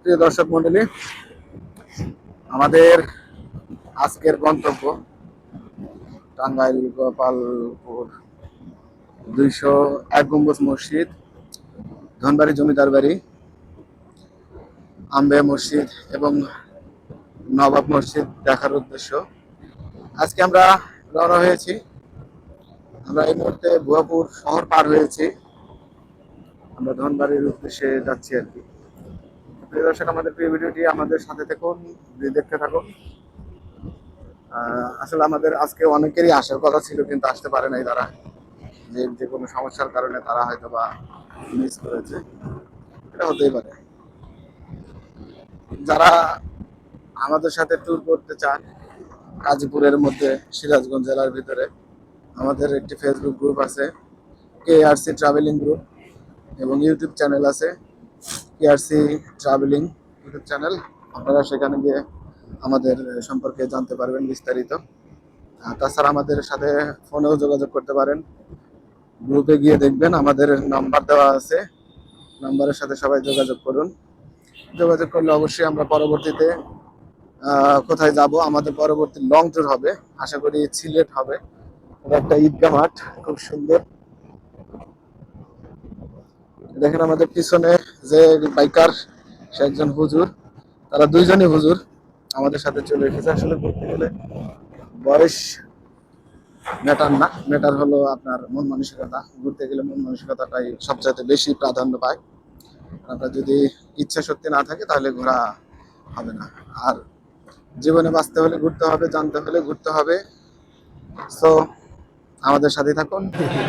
প্রিয় দর্শক মন্ডলী, আমাদের আজকের গন্তব্য টাঙ্গাইল গোপালপুর দুইশো এক গম্বুজ মসজিদ, ধনবাড়ি জমিদার বাড়ি, আম্বে মসজিদ এবং নবাব মসজিদ দেখার উদ্দেশ্য। আজকে আমরা রওনা হয়েছি। আমরা এই মুহূর্তে ভুয়াপুর শহর পার হয়েছি। আমরা ধনবাড়ির উদ্দেশ্যে যাচ্ছি আর কি। প্রিয় দর্শক, আমাদের প্রিয় ভিডিওটি আমাদের সাথে থাকুন দেখতে থাকুন। আসলে আমাদের আজকে অনেকেরই আসার কথা ছিল, কিন্তু আসতে পারে নাই তারা। যে যে কোনো সমস্যার কারণে তারা হয়তো বা মিস করেছে। এটা হতেই পারে। যারা আমাদের সাথে ট্যুর করতে চান গাজীপুরের মধ্যে সিরাজগঞ্জ জেলার ভিতরে, আমাদের একটি ফেসবুক গ্রুপ আছে K R C travelling group এবং ইউটিউব চ্যানেল আছে কেআরসি ট্রাভেলিং ইউটিউব চ্যানেল আপনারা সেখানে গিয়ে আমাদের সম্পর্কে জানতে পারবেন বিস্তারিত। তাছাড়া আমাদের সাথে ফোনেও যোগাযোগ করতে পারেন। গ্রুপে গিয়ে দেখবেন, আমাদের নাম্বার দেওয়া আছে। নাম্বারের সাথে সবাই যোগাযোগ করুন। যোগাযোগ করলে অবশ্যই আমরা পরবর্তীতে কোথায় যাব, আমাদের পরবর্তী লং ট্যুর হবে। আশা করি সিলেট হবে। এটা একটা ঈদগাহ মাঠ, খুব সুন্দর। দেখেন আমাদের পিছনে যে বাইকার, সে একজন হুজুর। তারা দুইজনই হুজুর আমাদের সাথে চলে এসেছে। আসলে ঘুরতে গেলে বয়স ম্যাটার না। ম্যাটার হলো আপনার মন মানসিকতা। ঘুরতে গেলে মন মানসিকতাটাই সবচাইতে বেশি প্রাধান্য পায়। আপনার যদি ইচ্ছা শক্তি না থাকে, তাহলে ঘোরা হবে না। আর জীবনে বাঁচতে হলে ঘুরতে হবে, জানতে হলে ঘুরতে হবে। সো আমাদের সাথে থাকুন।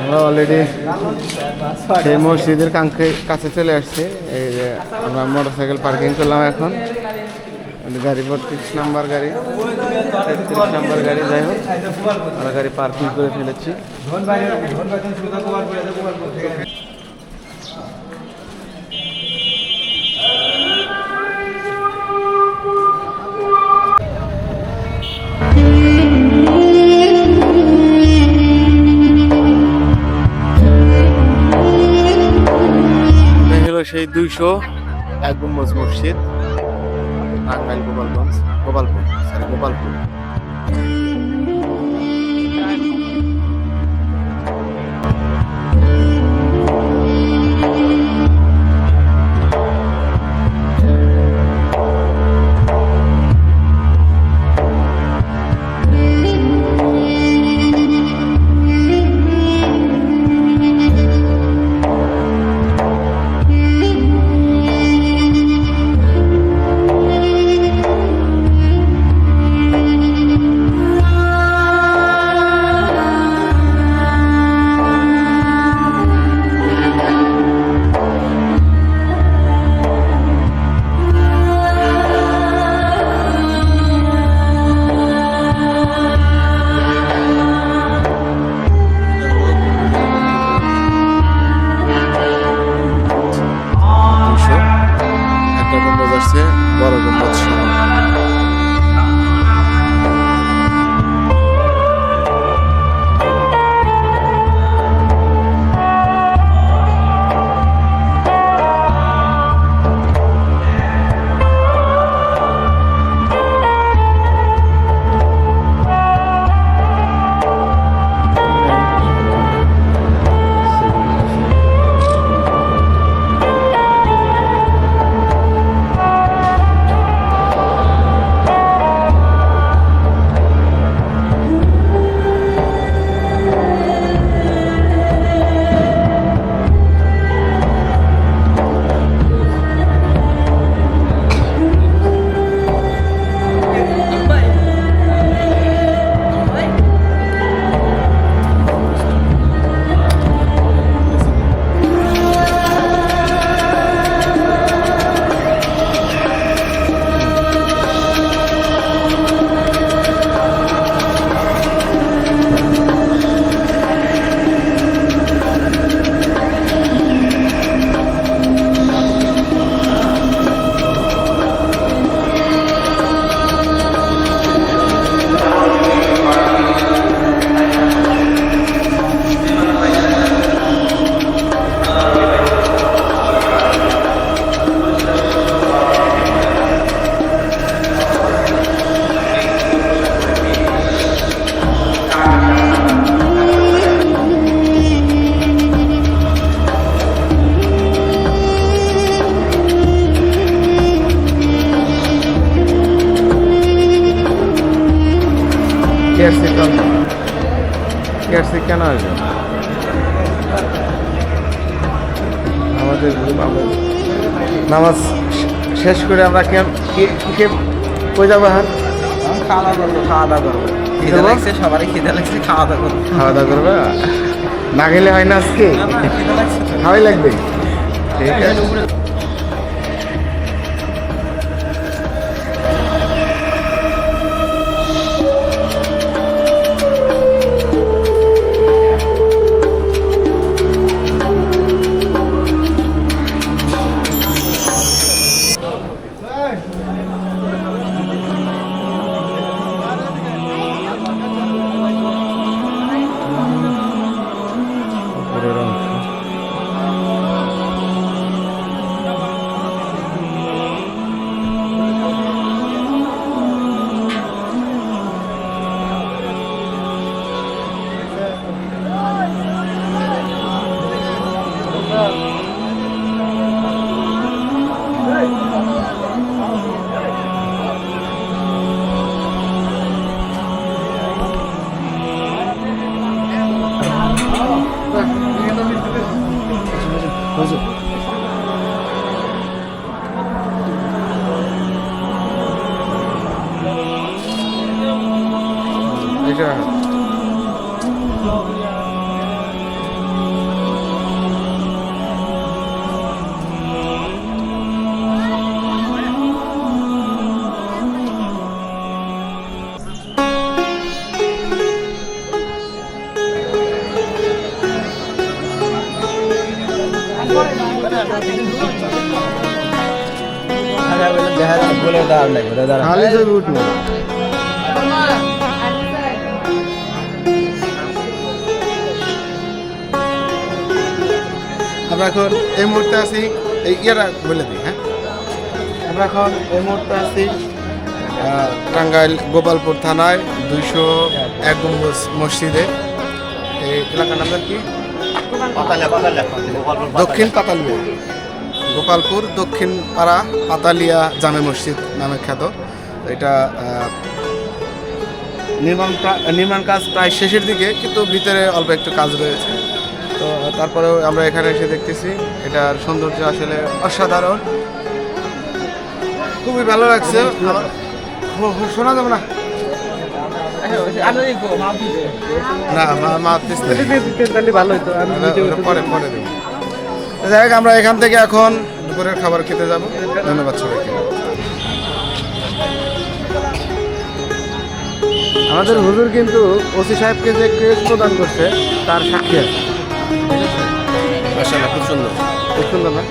আমরা অলরেডি সেই মসজিদের কাছে চলে আসছে। এই যে আমরা মোটরসাইকেল পার্কিং করলাম এখন। গাড়ি বত্রিশ নাম্বার গাড়ি, তেত্রিশ নাম্বার গাড়ি, যাই হোক, আমরা গাড়ি পার্কিং করে ফেলেছি। সেই দুইশো এক গুম্বজ মসজিদ টাঙ্গাইল গোপালগঞ্জ গোপালপুর সরি গোপালপুর। আসবে আমাদের গ্রুপ আমরা নামাজ শেষ করে আমরা কি- কই যাব হ্যাঁ খাওয়া দাওয়া করব। খাওয়া দাওয়া করব। খিদে লাগছে সবারই খিদে লাগছে খাওয়া দাওয়া করব। খাওয়া দাওয়া করবে? না গেলে হয় না আজকে। খাওয়াই লাগবে। ঠিক আছে এটা বলে দাঁড়ান নাই বলে দাঁড়ান খালি ছবি উঠবো আমরা এখন এই মুহূর্তে আছি এই ইয়ারা বলে দিই হ্যাঁ? আমরা এখন এই মুহূর্তে আছি টাঙ্গাইল গোপালপুর থানায় দুইশো এক মসজিদে। এই এলাকার নাম কি? দক্ষিণ পাতালিয়া। গোপালপুর দক্ষিণ পাড়া পাতালিয়া জামে মসজিদ নামে খ্যাত। এটা নির্মাণ নির্মাণ কাজ প্রায় শেষের দিকে কিন্তু ভিতরে অল্প একটু কাজ রয়েছে। তো তারপরেও আমরা এখানে এসে দেখতেছি, এটার সৌন্দর্য আসলে অসাধারণ। খুবই ভালো লাগছে। শোনা যাবে না? না ভালো হতো পরে পরে দেবো। যাই হোক, আমরা এখান থেকে এখন দুপুরের খাবার খেতে যাব। ধন্যবাদ সবাইকে। আমাদের হুজুর কিন্তু ওসি সাহেবকে যে ক্রেজ প্রদান করছে, তার সাক্ষী আছে। মাশাআল্লাহ খুব সুন্দর। খুব সুন্দর না?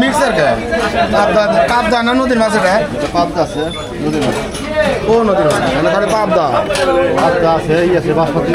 মিক্সার কে? পাবদা পাবদা না নদীর মাছ এটা পাবদা আছে নদীর মাছ। ও নদীর মানে পাবদা। পাবদা আছে এই আছে বাসপতি